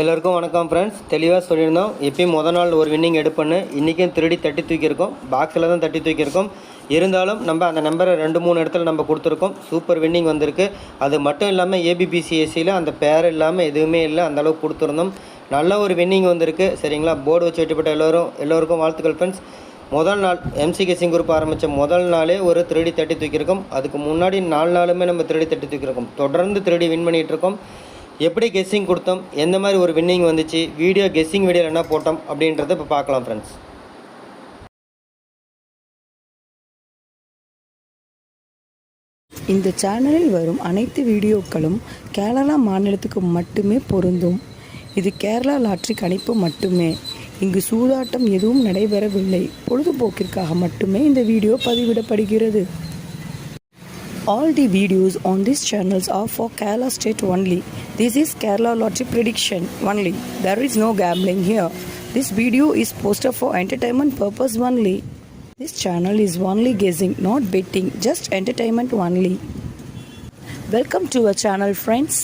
எல்லோருக்கும் வணக்கம் ஃப்ரெண்ட்ஸ் தெளிவாக சொல்லியிருந்தோம். எப்பயும் முத நாள் ஒரு வின்னிங் எடுப்பேன்னு இன்றைக்கும் திருடி தட்டி தூக்கியிருக்கோம். பாக்ஸில் தான் தட்டி தூக்கியிருக்கோம். இருந்தாலும் நம்ம அந்த நம்பரை ரெண்டு மூணு இடத்துல நம்ம கொடுத்துருக்கோம். சூப்பர் வின்னிங் வந்திருக்கு. அது மட்டும் இல்லாமல் ஏபிபிசிஎஸ்சியில் அந்த பேர் இல்லாமல் எதுவுமே இல்லை. அந்தளவுக்கு கொடுத்துருந்தோம். நல்ல ஒரு வின்னிங் வந்திருக்கு. சரிங்களா? போர்டு வச்சு வெட்டிப்பட்ட எல்லோரும் எல்லோருக்கும் வாழ்த்துக்கள் ஃப்ரெண்ட்ஸ் முதல் நாள் எம்சி கேசிங் குரூப் ஆரம்பித்த முதல் நாளே ஒரு திருடி தட்டி தூக்கியிருக்கோம். அதுக்கு முன்னாடி நாலு நாளுமே நம்ம திருடி தட்டி தூக்கியிருக்கோம். தொடர்ந்து திருடி வின் பண்ணிகிட்டு இருக்கோம். எப்படி கெஸ்ஸிங் கொடுத்தோம்? எந்த மாதிரி ஒரு வின்னிங் வந்துச்சு? வீடியோ கெஸ்ஸிங் வீடியோவில் என்ன போட்டோம்? அப்படின்றத இப்போ பார்க்கலாம் ஃப்ரெண்ட்ஸ் இந்த சேனலில் வரும் அனைத்து வீடியோக்களும் கேரளா மாநிலத்துக்கு மட்டுமே பொருந்தும். இது கேரளா லாட்ரி கணிப்பு மட்டுமே. இங்கு சூதாட்டம் எதுவும் நடைபெறவில்லை. பொழுதுபோக்கிற்காக மட்டுமே இந்த வீடியோ பதிவிடப்படுகிறது. All the videos on these channels are for Kerala state only. This is Kerala lottery prediction only. There is no gambling here. This video is posted for entertainment purpose only. This channel is only guessing, not betting, just entertainment only. Welcome to our channel, friends.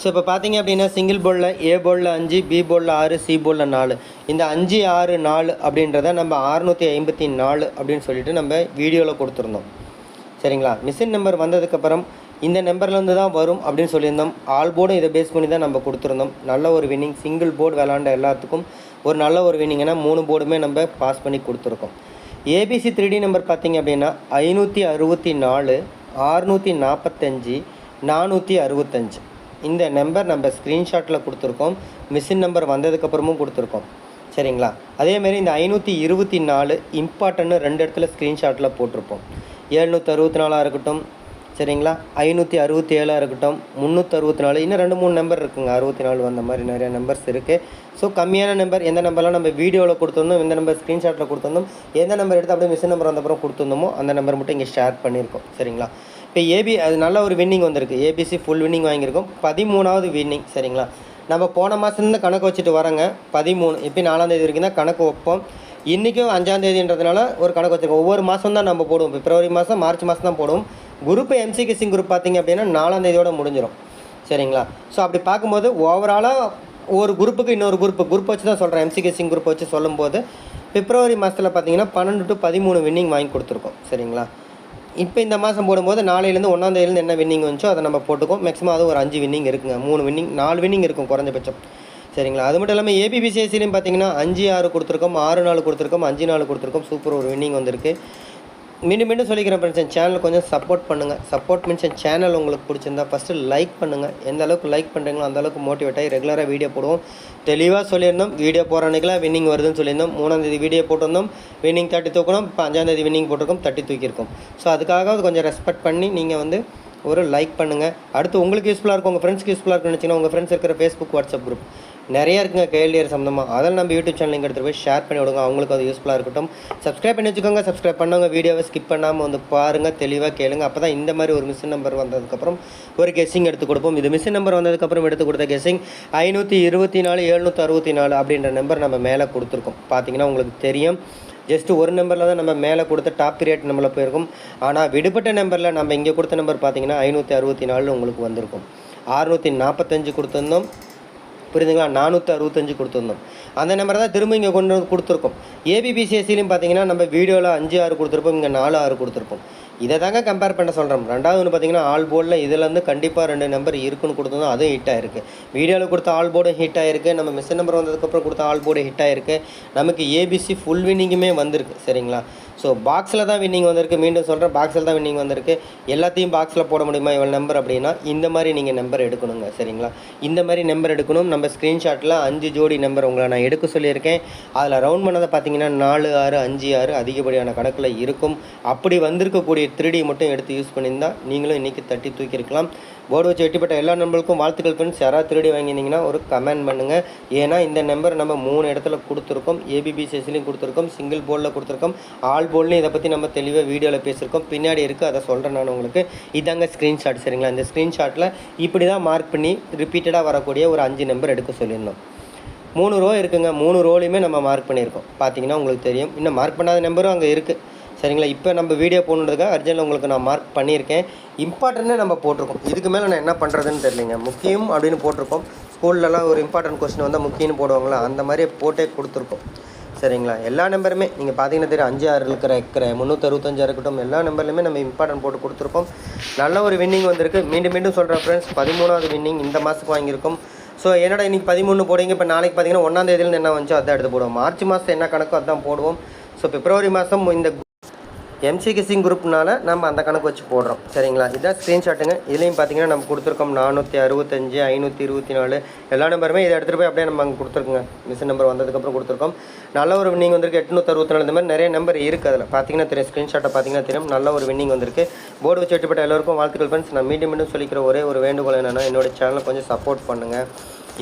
So இப்போ பார்த்தீங்க அப்படின்னா single போர்டில் ஏ போர்டில் அஞ்சு B போர்டில் ஆறு C போர்டில் நாலு இந்த அஞ்சு ஆறு நாலு அப்படின்றத நம்ம அறுநூற்றி ஐம்பத்தி நாலு அப்படின்னு சொல்லிட்டு நம்ம வீடியோவில் கொடுத்துருந்தோம் சரிங்களா? மிஷின் நம்பர் வந்ததுக்கப்புறம் இந்த நம்பர்லேருந்து தான் வரும் அப்படின்னு சொல்லியிருந்தோம். ஆல் போர்டும் இதை பேஸ் பண்ணி தான் நம்ம கொடுத்துருந்தோம். நல்ல ஒரு வின்னிங் சிங்கிள் போர்டு விளாண்ட எல்லாத்துக்கும் ஒரு நல்ல ஒரு வின்னிங்னா மூணு போர்டுமே நம்ம பாஸ் பண்ணி கொடுத்துருக்கோம். ஏபிசி த்ரீ டி நம்பர் பார்த்தீங்க அப்படின்னா ஐநூற்றி அறுபத்தி நாலு ஆறுநூற்றி நாற்பத்தஞ்சு நானூற்றி அறுபத்தஞ்சு. இந்த நம்பர் நம்ம ஸ்க்ரீன்ஷாட்டில் கொடுத்துருக்கோம். மிஷின் நம்பர் வந்ததுக்கப்புறமும் கொடுத்துருக்கோம். சரிங்களா? அதேமாரி இந்த ஐநூற்றி இருபத்தி நாலு இம்பார்ட்டன்னு ரெண்டு இடத்துல ஸ்க்ரீன்ஷாட்டில் போட்டிருப்போம். ஏழ்நூற்றி அறுபத்தி நாலாக இருக்கட்டும் சரிங்களா? ஐநூற்றி அறுபத்தி ஏழாக இருக்கட்டும் முந்நூற்றி அறுபத்தி நாலு இன்னும் ரெண்டு மூணு நம்பர் இருக்குங்க. அறுபத்தி நாலு வந்த மாதிரி நிறைய நம்பர்ஸ் இருக்குது ஸோ கம்மியான நம்பர் எந்த நம்பர்லாம் நம்ம வீடியோவில் கொடுத்துருந்தோம் எந்த நம்பர் ஸ்க்ரீன்ஷாட்டில் கொடுத்துருந்தோம் எந்த நம்பர் எடுத்து அப்படியே மிஷின் நம்பர் வந்தப்புறம் கொடுத்துருந்தோமோ அந்த நம்பர் மட்டும் இங்கே ஷேர் பண்ணியிருக்கோம் சரிங்களா? இப்போ ஏபி அது நல்ல ஒரு வின்னிங் வந்திருக்கு. ஏபிசி ஃபுல் வின்னிங் வாங்கியிருக்கோம். பதிமூணாவது வின்னிங் சரிங்களா? நம்ம போன மாதத்துலேருந்து கணக்கு வச்சுட்டு வரோங்க பதிமூணு இப்போ நாலாந்தேதி வரைக்கும் தான் கணக்கு வைப்போம். இன்றைக்கும் அஞ்சாந்தேதின்றதுனால ஒரு கணக்கு வச்சுருக்கோம். ஒவ்வொரு மாதம் தான் நம்ம போடுவோம். பிப்ரவரி மாதம் மார்ச் மாதம் தான் போடுவோம். குரூப் எம்சி கிசிங் குரூப் பார்த்தீங்க அப்படின்னா நாலாந்தேதியோட முடிஞ்சிடும் சரிங்களா? ஸோ அப்படி பார்க்கும்போது ஓவராலாக ஒரு குரூப்புக்கு இன்னொரு குரூப்பு குரூப் வச்சு தான் சொல்கிறேன் எம்சி கிசிங் குரூப் வச்சு சொல்லும்போது பிப்ரவரி மாதத்தில் பார்த்தீங்கன்னா பன்னெண்டு டு பதிமூணு வின்னிங் வாங்கி கொடுத்துருக்கோம். சரிங்களா? இப்போ இந்த மாதம் போடும்போது நாளையிலேருந்து ஒன்றாந்தேதிலேருந்து என்ன வின்னிங் வந்துச்சோ அதை நம்ம போட்டுக்கோம் மேக்ஸிமம் அது ஒரு அஞ்சு வின்னிங் இருக்குங்க. மூணு வின்னிங் நாலு வின்னிங் இருக்கும் குறைஞ்சபட்சம். சரிங்களா? அது மட்டும் இல்லாமல் ஏபிபிசிஎஸ்சிலையும் பார்த்தீங்கன்னா அஞ்சு ஆறு கொடுத்துருக்கோம் ஆறு நாலு கொடுத்துருக்கோம் அஞ்சு நாலு கொடுத்துருக்கோம். சூப்பர் ஒரு வின்னிங் வந்திருக்கு. மீண்டும் மீண்டும் சொல்லிக்கிறேன் ஃப்ரெண்ட்ஸ் என் சேனல் கொஞ்சம் சப்போர்ட் பண்ணுங்கள் சப்போர்ட் மீன்ஸ் என் சேனல் உங்களுக்கு பிடிச்சிருந்தா ஃபஸ்ட்டு லைக் பண்ணுங்கள் எந்த அளவுக்கு லைக் பண்ணுறீங்களோ அந்த அளவுக்கு மோட்டிவேட் ஆகி ரெகுலராக வீடியோ போடுவோம். தெளிவாக சொல்லியிருந்தோம். வீடியோ போகிற அன்றைக்கெலாம் வின்னிங் வருதுன்னு சொல்லியிருந்தோம். மூணாந்தேதி வீடியோ போட்டிருந்தோம். வின்னிங் தட்டி தூக்கணும் இப்போ அஞ்சாந்தேதி வின்னிங் போட்டிருக்கோம். தட்டி தூக்கியிருக்கோம். ஸோ அதுக்காக கொஞ்சம் ரெஸ்பெக்ட் பண்ணி நீங்கள் வந்து ஒரு லைக் பண்ணுங்கள் அடுத்து உங்களுக்கு யூஸ்ஃபுல்லாக இருக்கும். உங்கள் ஃப்ரெண்ட்ஸ்க்கு யூஸ்ஃபுல்லாக இருக்குன்னு வச்சுன்னா உங்கள் ஃப்ரெண்ட்ஸ் இருக்கிற ஃபேஸ்புக் வாட்ஸ்அப் குரூப் நிறைய இருக்குங்க கேள்வியர் சம்மந்தமாக அதில் நம்ம யூடியூப் சேனல் லிங்க் எடுத்துகிட்டு போய் ஷேர் பண்ணி விடுங்க. அவங்களுக்கு அது யூஸ்ஃபுல்லாக இருக்கட்டும். சப்ஸ்கிரைப் பண்ணி வச்சுக்கோங்க. சப்ஸ்கிரைப் பண்ணவங்க வீடியோவை ஸ்கிப் பண்ணாமல் வந்து பாருங்கள் தெளிவாக கேளுங்க. அப்போ தான் இந்த மாதிரி ஒரு மிஷின் நம்பர் வந்ததுக்கப்புறம் ஒரு கெஸ்ஸிங் எடுத்து கொடுப்போம். இது மிஷின் நம்பர் வந்ததுக்கப்புறம் எடுத்து கொடுத்த கெஸ்ஸிங் ஐநூற்றி இருபத்தி நாலு எழுநூற்றி அறுபத்தி நாலு அப்படின்ற நம்பர் நம்ம மேலே கொடுத்துருக்கோம். பார்த்தீங்கன்னா உங்களுக்கு தெரியும். ஜஸ்ட் ஒரு நம்பரில் தான் நம்ம மேலே கொடுத்த டாப் ரேட் நம்மள போயிருக்கும். ஆனால் விடுபட்ட நம்பரில் நம்ம இங்கே கொடுத்த நம்பர் பார்த்தீங்கன்னா ஐநூற்றி அறுபத்தி நாலு உங்களுக்கு வந்திருக்கும். அறுநூற்றி நாற்பத்தஞ்சு கொடுத்துருந்தோம். புரியுதுங்களா? நானூற்றி அறுபத்தஞ்சு கொடுத்துருந்தோம். அந்த நம்பரை தான் திரும்ப இங்கே கொண்டு வந்து கொடுத்துருக்கோம். ஏபிபிசிஎஸ்சிலையும் பார்த்தீங்கன்னா நம்ம வீடியோவில் அஞ்சு ஆறு கொடுத்துருப்போம் இங்கே நாலு ஆறு கொடுத்துருப்போம். இதை தாங்க கம்பேர் பண்ண சொல்கிறோம் ரெண்டாவது ஒன்று பார்த்தீங்கன்னா ஆல் போர்டில் இதுலேருந்து கண்டிப்பாக ரெண்டு நம்பர் இருக்குன்னு கொடுத்துருந்தோம் அதுவும் ஹிட் ஆயிருக்கு. வீடியோவில் கொடுத்த ஆல் போர்டும் ஹிட் ஆயிருக்கு. நம்ம மிஷின் நம்பர் வந்ததுக்கப்புறம் கொடுத்த ஆல் போர்டு ஹிட் ஆயிருக்கு. நமக்கு ஏபிசி ஃபுல் வினிங்குமே வந்திருக்கு. சரிங்களா? ஸோ பாக்ஸில் தான் வின்னிங் வந்திருக்கு. மீண்டும் சொல்கிறேன் பாக்ஸில் தான் வின்னிங் வந்திருக்கு. எல்லாத்தையும் பாக்ஸில் போட முடியுமா இவ்வளோ நம்பர் அப்படின்னா இந்த மாதிரி நீங்கள் நம்பர் எடுக்கணுங்க சரிங்களா? இந்த மாதிரி நம்பர் எடுக்கணும். நம்ம ஸ்க்ரீன்ஷாட்டில் அஞ்சு ஜோடி நம்பர் உங்களை நான் எடுக்க சொல்லியிருக்கேன். அதில் ரவுண்ட் பண்ணதை பார்த்தீங்கன்னா நாலு ஆறு அஞ்சு ஆறு அதிகப்படியான கணக்கில் இருக்கும். அப்படி வந்திருக்கக்கூடிய த்ரீடி மட்டும் எடுத்து யூஸ் பண்ணியிருந்தால் நீங்களும் இன்றைக்கி தட்டி தூக்கியிருக்கலாம். போர்டு வச்சு வெட்டிப்பட்ட எல்லா நம்பருக்கும் வாழ்த்துக்கள் ஃப்ரெண்ட்ஸ் யாராவது திருடி வாங்கியிருந்தீங்கன்னா ஒரு கமெண்ட் பண்ணுங்கள் ஏன்னா இந்த நம்பர் நம்ம மூணு இடத்துல கொடுத்துருக்கோம். ஏபிபிசிஎஸ்லையும் கொடுத்துருக்கோம். சிங்கிள் போர்டில் கொடுத்துருக்கோம். ஆல் போர்ட்லையும் இதை பற்றி நம்ம தெளிவாக வீடியோவில் பேசியிருக்கோம். பின்னாடி இருக்குது அதை சொல்கிறேன் நான் உங்களுக்கு. இதாங்க ஸ்க்ரீன்ஷாட் சரிங்களா? இந்த ஸ்க்ரீன்ஷாட்டில் இப்படி தான் மார்க் பண்ணி ரிப்பீட்டடாக வரக்கூடிய ஒரு அஞ்சு நம்பர் எடுக்க சொல்லியிருந்தோம். மூணு ரோ இருக்குங்க. மூணு ரோலையுமே நம்ம மார்க் பண்ணியிருக்கோம். பார்த்தீங்கன்னா உங்களுக்கு தெரியும். இன்னும் மார்க் பண்ணாத நம்பரும் அங்கே இருக்குது சரிங்களா? இப்போ நம்ம வீடியோ போகணுன்றதுக்காக அர்ஜென்ட்டில் உங்களுக்கு நான் மார்க் பண்ணியிருக்கேன். இம்பார்ட்டன்ட்டே நம்ம போட்டிருக்கோம். இதுக்கு மேலே நான் என்ன பண்ணுறதுன்னு தெரியலைங்க. முக்கியம் அப்படின்னு போட்டிருக்கோம். ஸ்கூல்லலாம் ஒரு இம்பார்ட்டன்ட் கொஸ்டின் வந்தால் முக்கியன்னு போடுவாங்களா? அந்த மாதிரி போட்டே கொடுத்துருக்கோம். சரிங்களா? எல்லா நம்பருமே நீங்கள் பார்த்தீங்கன்னா தெரியும். அஞ்சு ஆறு இருக்கிற இருக்கிற முந்நூற்றறுபத்தஞ்சாக இருக்கட்டும். எல்லா நம்பர்லையுமே நம்ம இம்பார்ட்டன்ட் போட்டு கொடுத்துருக்கோம். நல்ல ஒரு வின்னிங் வந்திருக்கு. மீண்டும் மீண்டும் சொல்கிறேன் ஃப்ரெண்ட்ஸ் பதிமூணாவது வின்னிங் இந்த மாதத்துக்கு வாங்கியிருக்கோம். ஸோ என்னடா இன்னைக்கு பதிமூணு போடுங்க இப்போ நாளைக்கு பார்த்தீங்கன்னா ஒன்றாந்தேதியிலேருந்து என்ன வந்துச்சோ அதான் எடுத்து போடுவோம். மார்ச் மாதம் என்ன கணக்கோ அதான் போடுவோம். ஸோ பிப்ரவரி மாதம் இந்த எம்சி சிங் குரூப்னால நம்ம அந்த கணக்கு வச்சு போடுறோம். சரிங்களா? இதான் ஸ்க்ரீன்ஷாட்டுங்க இதுலேயும் பார்த்தீங்கன்னா நம்ம கொடுத்துருக்கோம் நானூற்றி அறுபத்தஞ்சு ஐநூற்றி இருபத்தி நாலு. எல்லா நம்பருமே இதை எடுத்துகிட்டு போய் அப்படியே நம்ம அங்கே கொடுத்துருக்குங்க. மிஷின் நம்பர் வந்ததுக்கப்புறம் கொடுத்துருக்கோம். நல்ல ஒரு வின்னிங் வந்திருக்கு. எட்நூற்றி அறுபத்தி நாலு இந்த மாதிரி நிறைய நம்பர் இருக்குது அதில். பார்த்தீங்கன்னா தெரியும். ஸ்க்ரீன்ஷாட்டை பார்த்தீங்கன்னா தெரியும். நல்ல ஒரு வின்னிங் வந்திருக்கு. போர்டு வச்சு எட்டுப்பட்ட எல்லாருக்கும் வாழ்த்துக்கள் ஃப்ரெண்ட்ஸ் நான் மீண்டும் மீண்டும் சொல்லிக்கிற ஒரே ஒரு வேண்டுகோள் என்னென்னா என்னோட சேனலை கொஞ்சம் சப்போர்ட் பண்ணுங்கள்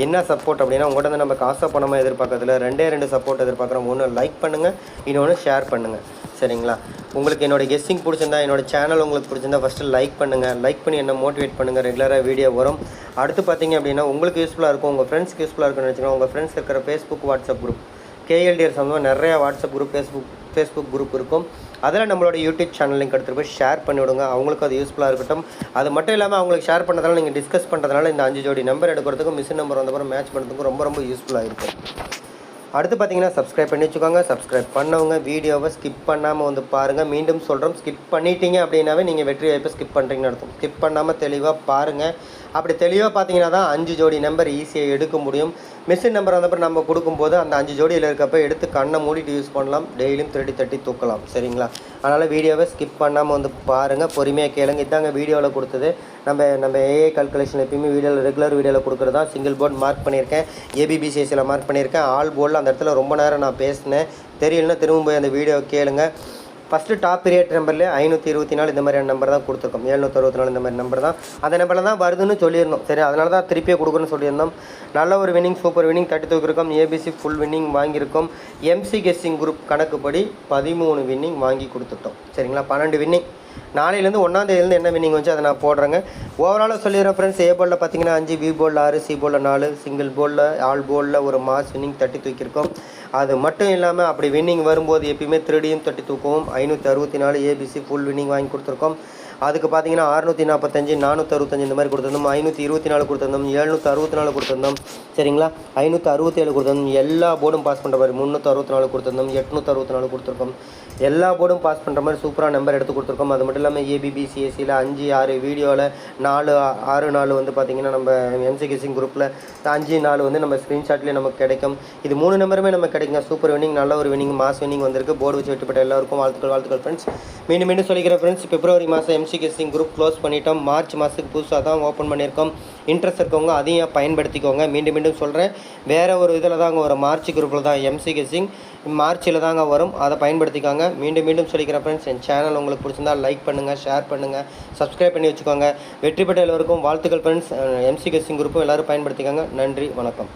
என்ன சப்போர்ட் அப்படின்னா உங்கள்கிட்ட வந்து நம்ம காசாக பணமாக எதிர்பார்க்கறதுல ரெண்டே ரெண்டு சப்போர்ட் எதிர்பார்க்குறோம். ஒன்று லைக் பண்ணுங்கள் இன்னொன்று ஷேர் பண்ணுங்கள் சரிங்களா? உங்களுக்கு என்னோட கெஸ்ஸிங் பிடிச்சிருந்தா என்னோட சேனல் உங்களுக்கு பிடிச்சிருந்தா ஃபஸ்ட்டு லைக் பண்ணுங்கள் லைக் பண்ணி என்ன மோட்டிவேட் பண்ணுங்கள் ரெகுலராக வீடியோ வரும். அடுத்து பார்த்தீங்க அப்படின்னா உங்களுக்கு யூஸ்ஃபுல்லாக இருக்கும். உங்கள் ஃப்ரெண்ட்ஸ்க்கு யூஸ்ஃபுல்லாக இருக்குன்னு வச்சுக்கோங்க உங்கள் ஃப்ரெண்ட்ஸ் இருக்கிற ஃபேஸ்புக் வாட்ஸ்அப் குரூப் கேஎல்டிஆர் சம்பந்தம் நிறையா WhatsApp group Facebook Facebook group இருக்கும். அதில் நம்மளோட யூடியூப் சேனல் லிங்க் எடுத்துகிட்டு போய் ஷேர் பண்ணி விடுங்க. அவங்களுக்கு அது யூஸ்ஃபுல்லாக இருக்கட்டும். அது மட்டும் இல்லாமல் அவங்களுக்கு ஷேர் பண்ணுறதுனால நீங்கள் டிஸ்கஸ் பண்ணுறதுனால இந்த அஞ்சு ஜோடி நம்பர் எடுக்கிறதுக்கும் மிஷின் நம்பர் வந்தப்பறம் மேட்ச் பண்ணுறதுக்கும் ரொம்ப ரொம்ப யூஸ்ஃபுல்லாக இருக்கும் அடுத்து பார்த்தீங்கன்னா சப்ஸ்கிரைப் பண்ணி வச்சுக்கோங்க. சப்ஸ்கிரைப் பண்ணவங்க வீடியோவை ஸ்கிப் பண்ணாமல் வந்து பாருங்கள் மீண்டும் சொல்கிறோம் ஸ்கிப் பண்ணிட்டீங்க அப்படின்னாவே நீங்கள் வெற்றி வாய்ப்பை ஸ்கிப் பண்ணுறீங்கன்னு அர்த்தம். ஸ்கிப் பண்ணாமல் தெளிவாக பாருங்கள் அப்படி தெளிவாக பார்த்தீங்கன்னா தான் அஞ்சு ஜோடி நம்பர் ஈஸியாக எடுக்க முடியும். மிஷின் நம்பர் வந்தப்போ நம்ம கொடுக்கும்போது அந்த அஞ்சு ஜோடியில் இருக்கப்போ எடுத்து கண்ணை மூடிட்டு யூஸ் பண்ணலாம். டெய்லியும் திருடி தட்டி தூக்கலாம். சரிங்களா? அதனால் வீடியோவை ஸ்கிப் பண்ணாமல் வந்து பாருங்கள் பொறுமையாக கேளுங்க. இதாங்க வீடியோவில் கொடுத்தது. நம்ம நம்ம ஏஏ கால்குலேஷன் எப்பயுமே வீடியோவில் ரெகுலர் வீடியோவில் கொடுக்குறது தான். சிங்கிள் போர்டு மார்க் பண்ணியிருக்கேன். ஏபிபிசிஎஸ்சியில் மார்க் பண்ணியிருக்கேன். ஆல் போர்டில் அந்த இடத்துல ரொம்ப நேரம் நான் பேசினேன். தெரியலன்னா திரும்ப போய் அந்த வீடியோ கேளுங்கள் ஃபஸ்ட்டு டாப் பீரியட் நம்பரில் ஐநூற்றி இருபத்தி நாலு இந்த மாதிரியான நம்பர் தான் கொடுத்துருக்கோம். எழுநூற்றி அறுபத்தி நாலு இந்த மாதிரி நம்பர் தான். அந்த நம்பரில் தான் வருதுன்னு சொல்லியிருந்தோம். சரி அதனால தான் திருப்பியே கொடுக்குறேன்னு சொல்லியிருந்தோம். நல்ல ஒரு வின்னிங் சூப்பர் வின்னிங் தட்டி தூக்கிருக்கோம் ஏபிசி ஃபுல் வின்னிங் வாங்கியிருக்கோம். எம்சி கெஸ்ஸிங் குரூப் கணக்குப்படி பதிமூணு வின்னிங் வாங்கி கொடுத்துட்டோம். சரிங்களா? பன்னெண்டு வின்னிங் நாளையிலேருந்து ஒன்றாந்தேதிலேருந்து என்ன வின்னிங் வந்து அதை நான் போடுறேங்க. ஓவராலாக சொல்லிடுறேன் ஃப்ரெண்ட்ஸ் ஏ போர்டில் பார்த்தீங்கன்னா அஞ்சு பி போலில் ஆறு சி போலில் நாலு சிங்கிள் போர்டில் ஆல் போலில் ஒரு மாஸ் வின்னிங் தட்டி தூக்கியிருக்கோம். அது மட்டும் இல்லாமல் அப்படி வின்னிங் வரும்போது எப்பயுமே த்ரீடியும் தட்டி தூக்குவோம். ஐநூற்றி அறுபத்தி நாலு ஏபிசி ஃபுல் வின்னிங் வாங்கி கொடுத்துருக்கோம். அதுக்கு பார்த்தீங்கன்னா அறுநூற்றி நாற்பத்தஞ்சு நானூற்றி அறுபத்தஞ்சு இந்த மாதிரி கொடுத்துருந்தோம். ஐநூற்றி இருபத்தி நாலு கொடுத்துருந்தோம். எழுநூற்றி அறுபத்தி நாலு கொடுத்துருந்தோம். சரிங்களா? ஐநூற்றி அறுபத்தி ஏழு கொடுத்துருந்தோம். எல்லா போர்டும் பாஸ் பண்ணுற மாதிரி முந்நூற்றி அறுபத்தி நாலு கொடுத்துருந்தோம். எட்நூற்றி அறுபத்தி நாலு கொடுத்துருக்கோம். எல்லா போர்டும் பாஸ் பண்ணுற மாதிரி சூப்பராக நம்பர் எடுத்து கொடுத்துருக்கோம். அது மட்டும் இல்லாமல் ஏபிபிசிஎஸ்சியில் அஞ்சு ஆறு வீடியோவில் நாலு ஆறு நாலு வந்து பார்த்திங்கன்னா நம்ம எம்சிகிசிங் குரூப்பில் அஞ்சு நாலு வந்து நம்ம ஸ்க்ரீன்ஷாட்லேயே நமக்கு கிடைக்கும். இது மூணு நம்பருமே நமக்கு கிடைக்கும் சூப்பர் வின்னிங் நல்ல ஒரு வின்னிங் மாஸ் வின்னிங் வந்திருக்கு. போர்டு வச்சு வெட்டுப்பட்ட எல்லாருக்கும் வாழ்த்துக்கள் வாழ்த்துக்கள் ஃப்ரெண்ட்ஸ் மீண்டும் மீண்டும் சொல்லிக்கிறேன் ஃப்ரெண்ட்ஸ் பிப்ரவரி மாதம் எம்சிகேசிங் குரூப் க்ளோஸ் பண்ணிட்டோம். மார்ச் மாதத்துக்கு புதுசாக தான் ஓப்பன் பண்ணியிருக்கோம். இன்ட்ரெஸ்ட் இருக்கவங்க அதையும் பயன்படுத்திக்கோங்க. மீண்டும் மீண்டும் சொல்கிறேன் வேறு ஒரு இதில் தாங்க வரும். மார்ச் குரூப்பில் தான் எம்சி கெஸ்ஸிங் மார்ச்சில் தாங்க வரும். அதை பயன்படுத்திக்காங்க. மீண்டும் மீண்டும் சொல்லிக்கிறேன் ஃப்ரெண்ட்ஸ் என் சேனல் உங்களுக்கு பிடிச்சிருந்தா லைக் பண்ணுங்கள் ஷேர் பண்ணுங்கள் சப்ஸ்கிரைப் பண்ணி வச்சுக்கோங்க. வெற்றி பெற்ற எல்லோருக்கும் வாழ்த்துக்கள் ஃப்ரெண்ட்ஸ் எம்சி குரூப்பும் எல்லோரும் பயன்படுத்திக்கோங்க. நன்றி வணக்கம்.